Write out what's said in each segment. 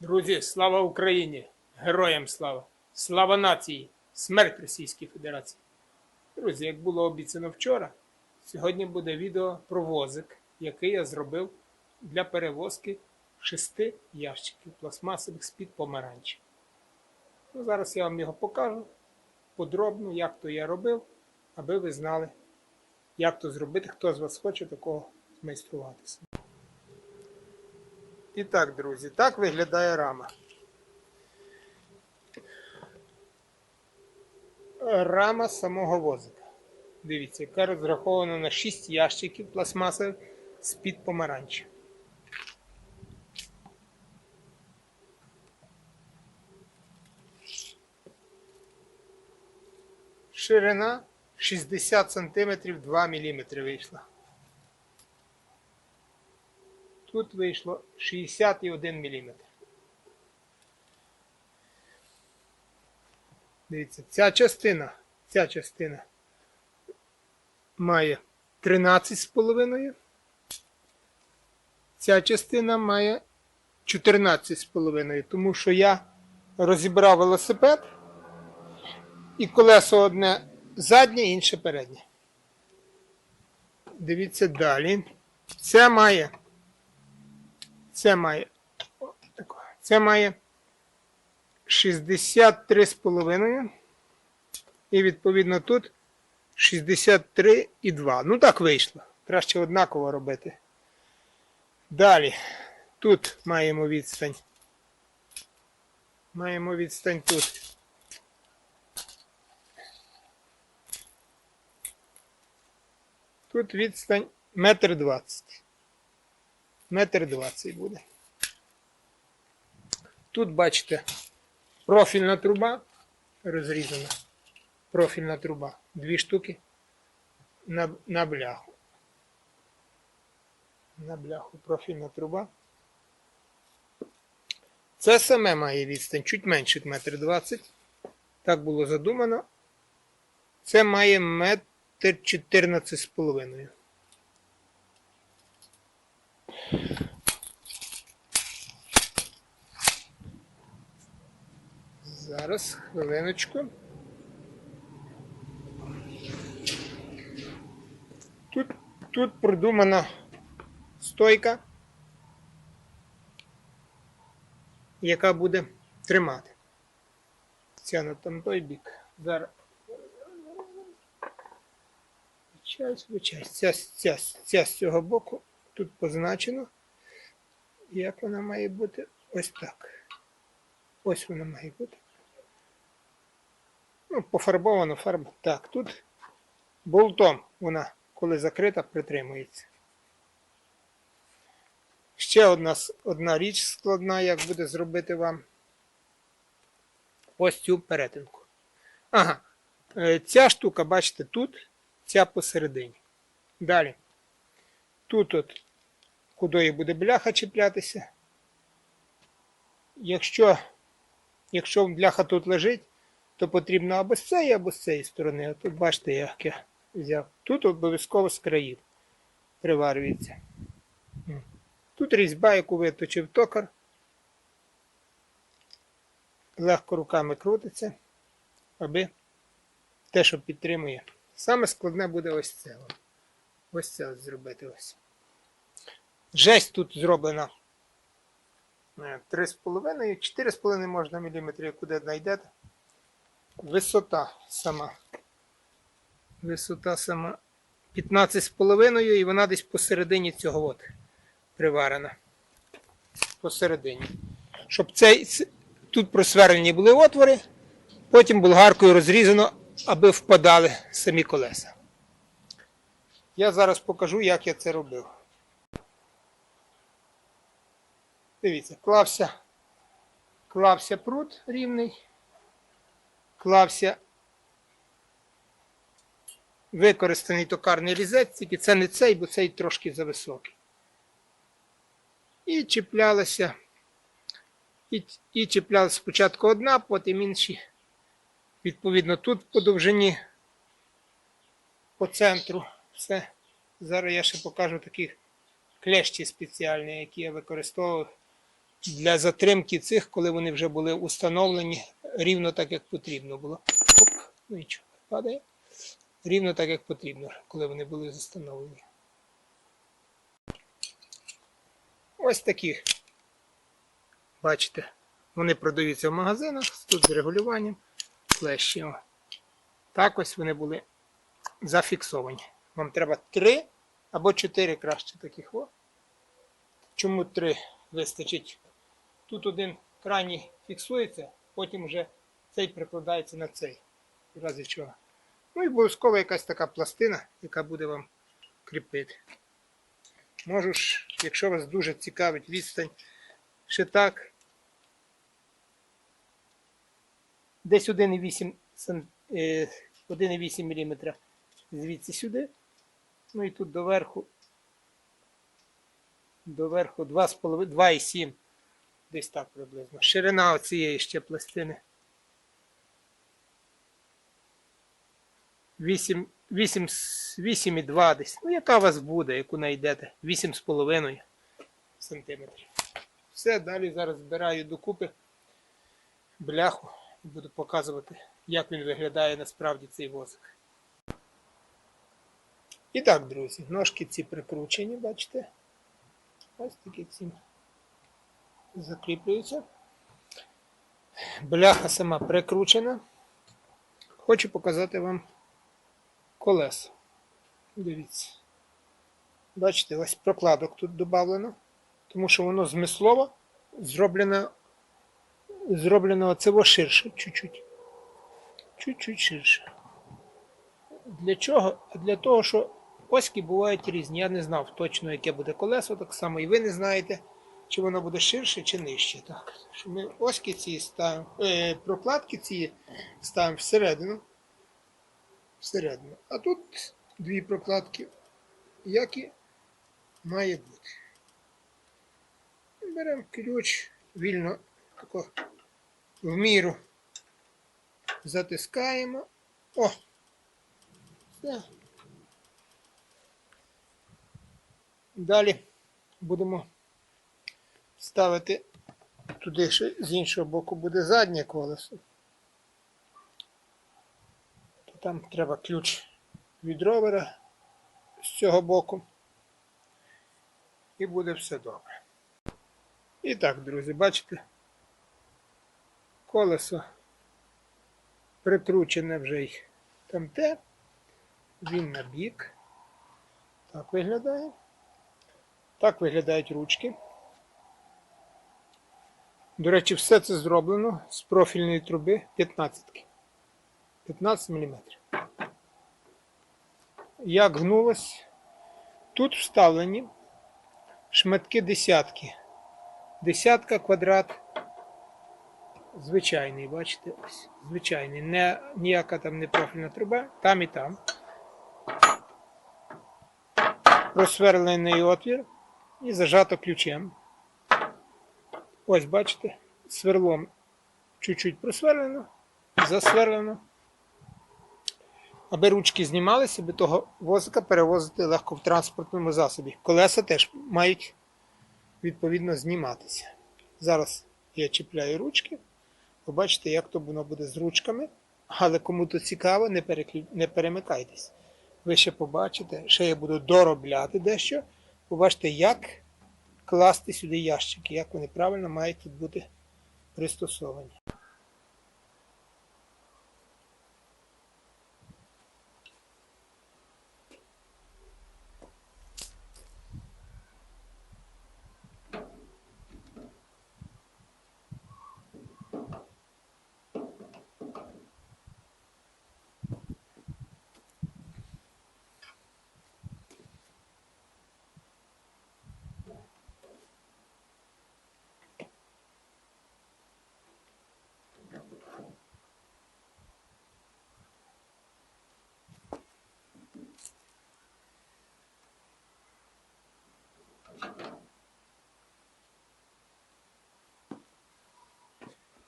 Друзі, слава Україні! Героям слава! Слава нації! Смерть Російській Федерації! Друзі, як було обіцяно вчора, сьогодні буде відео про возик, який я зробив для перевозки шести ящиків пластмасових з-під помаранчі. Ну, зараз я вам його покажу подробно, як то я робив, аби ви знали, як то зробити, хто з вас хоче такого змайструватися. І так, друзі, так виглядає рама. Рама самого возика. Дивіться, яка розрахована на 6 ящиків пластмасових з-під помаранчі. Ширина 60 см 2 мм вийшла. Тут вийшло 61 мм. Дивіться, ця частина, ця частина має 13,5. Ця частина має 14,5, тому що я розібрав велосипед і колесо одне заднє, інше переднє. Дивіться далі. Це має це має це має 63,5. І відповідно тут 63,2. Ну так вийшло. Краще однаково робити. Далі. Тут маємо відстань. Маємо відстань тут. Тут відстань метр двадцять метр двадцять буде. Тут, бачите, профільна труба розрізана. Профільна труба. Дві штуки на, на бляху. На бляху профільна труба. Це саме має відстань чуть менше метр двадцять. Так було задумано. Це має метр чотирнадцять з половиною. Зараз, хвилиночку. Тут, тут продумана стойка, яка буде тримати. Ця на там той бік. Зараз. Звичайно. Ця, ця, ця з цього боку тут позначено. Як вона має бути? Ось так. Ось вона має бути. Ну, пофарбовано фарба. Так, тут болтом вона, коли закрита, притримується. Ще одна, одна річ складна, як буде зробити вам ось цю перетинку. Ага. е, Ця штука, бачите, тут, ця посередині. Далі. Тут от, куди буде бляха чіплятися. Якщо Якщо бляха тут лежить, то потрібно або з цієї, або з цієї сторони. А тут бачите, як я взяв. Тут обов'язково з країв приварюється. Тут різьба, яку виточив токар. Легко руками крутиться, аби те, що підтримує. Саме складне буде ось це. Ось це ось зробити ось. Жесть тут зроблена Е, 3,5, 4,5 можна міліметрів, куди знайдете. Висота сама. Висота сама 15,5 і вона десь посередині цього от приварена. Посередині. Щоб цей, тут просверлені були отвори, потім болгаркою розрізано, аби впадали самі колеса. Я зараз покажу, як я це робив. Дивіться, клався, клався прут рівний, клався використаний токарний різець, тільки це не цей, бо цей трошки зависокий. І чіплялася, і, і чіплялася спочатку одна, потім інші. Відповідно, тут по довжині, по центру все. Зараз я ще покажу такі клещі спеціальні, які я використовував для затримки цих, коли вони вже були установлені рівно так, як потрібно було. Оп, ну нічого, падає. Рівно так, як потрібно, коли вони були встановлені. Ось такі. Бачите, вони продаються в магазинах тут з регулюванням клещі. Так ось вони були зафіксовані. Вам треба три або чотири краще таких. О. Чому три вистачить? Тут один крайній фіксується, потім вже цей прикладається на цей. В разі чого. Ну і обов'язково якась така пластина, яка буде вам кріпити. Можу ж, якщо вас дуже цікавить відстань, ще так. Десь 1,8 мм звідси сюди. Ну і тут доверху. Доверху 2,5, 2,7. Десь так приблизно. Ширина оцієї ще пластини. 8, 8, 8,2 десь. Ну, яка у вас буде, яку знайдете? 8,5 сантиметрів. Все, далі зараз збираю докупи бляху і буду показувати, як він виглядає насправді цей возик. І так, друзі, ножки ці прикручені, бачите? Ось такі ці закріплюються. Бляха сама прикручена. Хочу показати вам колеса. Дивіться. Бачите, ось прокладок тут додавлено, тому що воно змислово зроблено, зроблено оце ширше чуть-чуть. Чуть-чуть ширше. Для чого? Для того, що оськи бувають різні. Я не знав точно, яке буде колесо, так само і ви не знаєте, чи воно буде ширше чи нижче. Так. Ми оськи ці ставимо, е, прокладки ці ставимо всередину всередину. А тут дві прокладки, які має бути. Беремо ключ, вільно тако в міру затискаємо. О! Все. Далі будемо ставити туди ще з іншого боку буде заднє колесо там треба ключ від ровера з цього боку. І буде все добре. І так, друзі, бачите, колесо прикручене вже й там те, він на бік. Так виглядає. Так виглядають ручки. До речі, все це зроблено з профільної труби 15. -ки. 15 мм. Як гнулось, тут вставлені шматки десятки. Десятка квадрат. Звичайний, бачите, ось. Звичайний. Не, ніяка там не профільна труба, там і там. Просверлений отвір і зажато ключем. Ось, бачите, сверлом чуть-чуть просверлено, засверлено аби ручки знімалися, аби того возика перевозити легко в транспортному засобі. Колеса теж мають відповідно зніматися. Зараз я чіпляю ручки. Побачите, як то воно буде з ручками. Але кому то цікаво, не, переклю... не перемикайтесь. Ви ще побачите, ще я буду доробляти дещо. Побачите, як класти сюди ящики, як вони правильно мають тут бути пристосовані.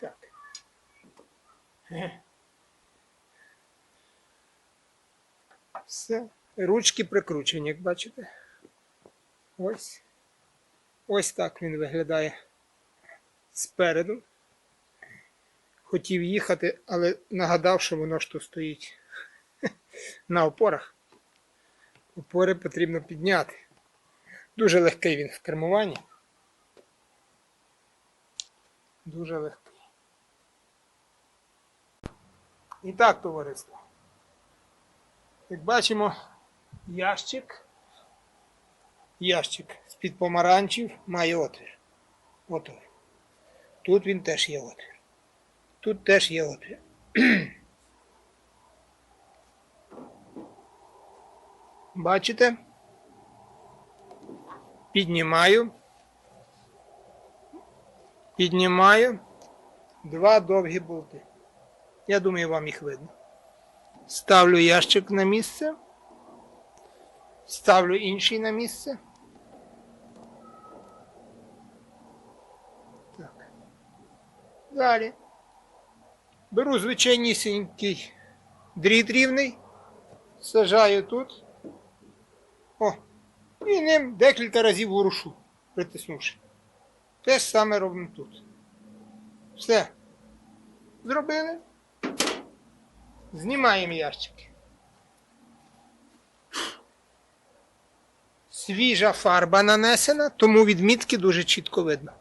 Так. Все. Ручки прикручені, як бачите. Ось. Ось так він виглядає спереду. Хотів їхати, але нагадав, що воно ж тут стоїть на опорах. Опори потрібно підняти. Дуже легкий він в кермуванні. Дуже легкий. І так, товариство. Як бачимо, ящик. Ящик з-під помаранчів має отвір. Отвір. Тут він теж є отвір. Тут теж є отвір. Бачите? Піднімаю. Піднімаю. Два довгі болти. Я думаю, вам їх видно. Ставлю ящик на місце. Ставлю інший на місце. Так. Далі. Беру звичайнісінький дріт рівний. Сажаю тут. О. І ним декілька разів ворушу, притиснувши. Те ж саме робимо тут. Все. Зробили. Знімаємо ящики. Свіжа фарба нанесена, тому відмітки дуже чітко видно.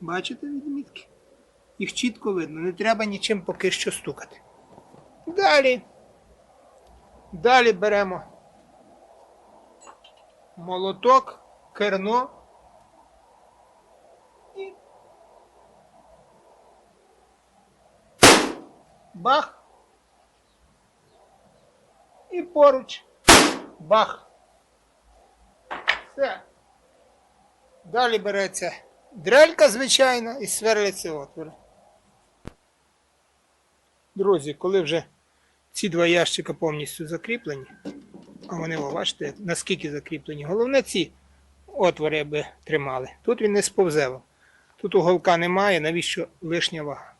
Бачите відмітки? Їх чітко видно, не треба нічим поки що стукати. Далі. Далі беремо молоток, керно. І бах. І поруч. Бах. Все. Далі береться дрелька звичайна і сверлиться отвори. Друзі, коли вже ці два ящика повністю закріплені, а вони, о, бачите, наскільки закріплені. Головне ці отвори аби тримали. Тут він не сповзе. вам. Тут уголка немає, навіщо лишня вага.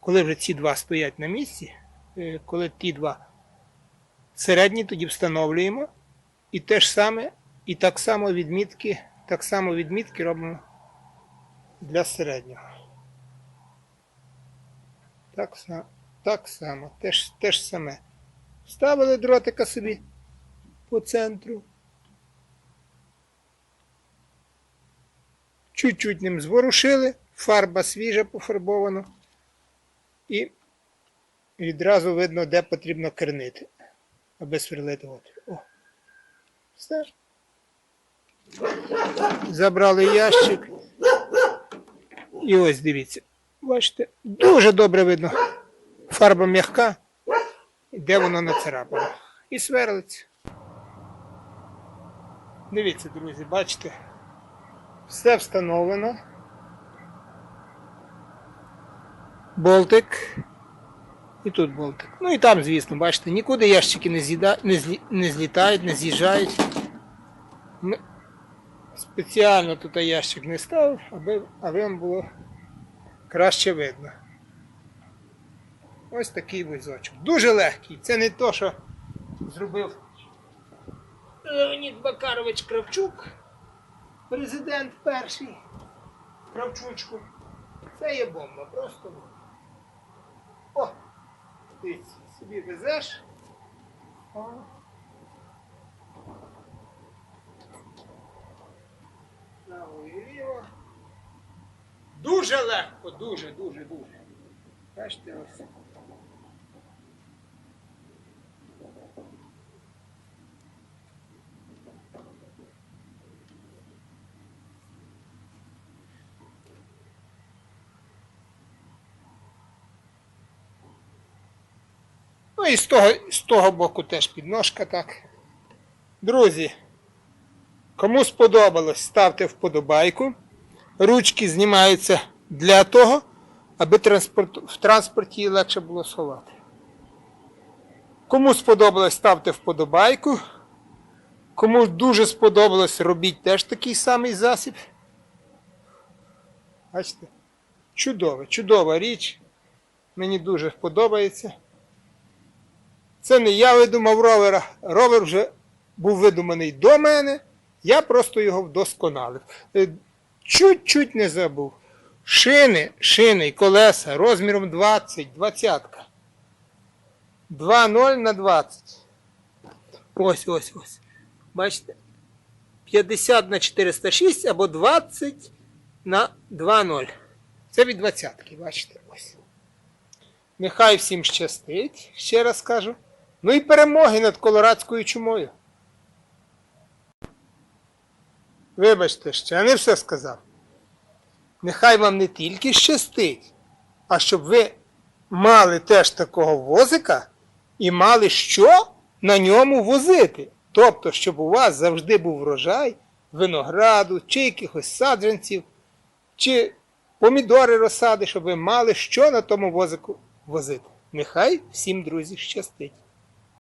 Коли вже ці два стоять на місці, е, коли ті два середні, тоді встановлюємо. І те ж саме, і так само відмітки, так само відмітки робимо для середнього. Так, так само, те ж, те ж саме. Ставили дротика собі по центру. Чуть-чуть ним зворушили, фарба свіжа пофарбована. І відразу видно, де потрібно кернити, аби сверлити отвір. О. Все. Забрали ящик. І ось дивіться. Бачите, дуже добре видно. Фарба м'яка, де воно нацарапано. І сверлиться. Дивіться, друзі, бачите, все встановлено. Болтик. І тут болтик. Ну і там, звісно, бачите, нікуди ящики не, з'їда... не, злі... не злітають, не з'їжджають. Спеціально тут ящик не ставив, аби, аби вам було краще видно. Ось такий візочок. Дуже легкий. Це не то, що зробив Леонід Бакарович Кравчук, президент перший Кравчучку. Це є бомба, просто бомба. О! Дивіться, собі везеш. О. Дуже легко, дуже, дуже, дуже. Бачите ось. І з того, з того боку теж підножка так. Друзі, кому сподобалось, ставте вподобайку. Ручки знімаються для того, аби транспорт, в транспорті її легше було сховати. Кому сподобалось, ставте вподобайку. Кому дуже сподобалось, робіть теж такий самий засіб. Бачите? Чудова, чудова річ. Мені дуже подобається. Це не я видумав ровера. Ровер вже був видуманий до мене. Я просто його вдосконалив. Е, чуть-чуть не забув. Шини, шини і колеса розміром 20, двадцятка. 2,0 на 20. Ось, ось, ось. Бачите? 50 на 406 або 20 на 2,0. Це від двадцятки, бачите, ось. Нехай всім щастить, ще раз кажу. Ну і перемоги над колорадською чумою. Вибачте, ще не все сказав. Нехай вам не тільки щастить, а щоб ви мали теж такого возика і мали що на ньому возити. Тобто, щоб у вас завжди був врожай винограду, чи якихось саджанців, чи помідори розсади, щоб ви мали що на тому возику возити. Нехай всім, друзі, щастить.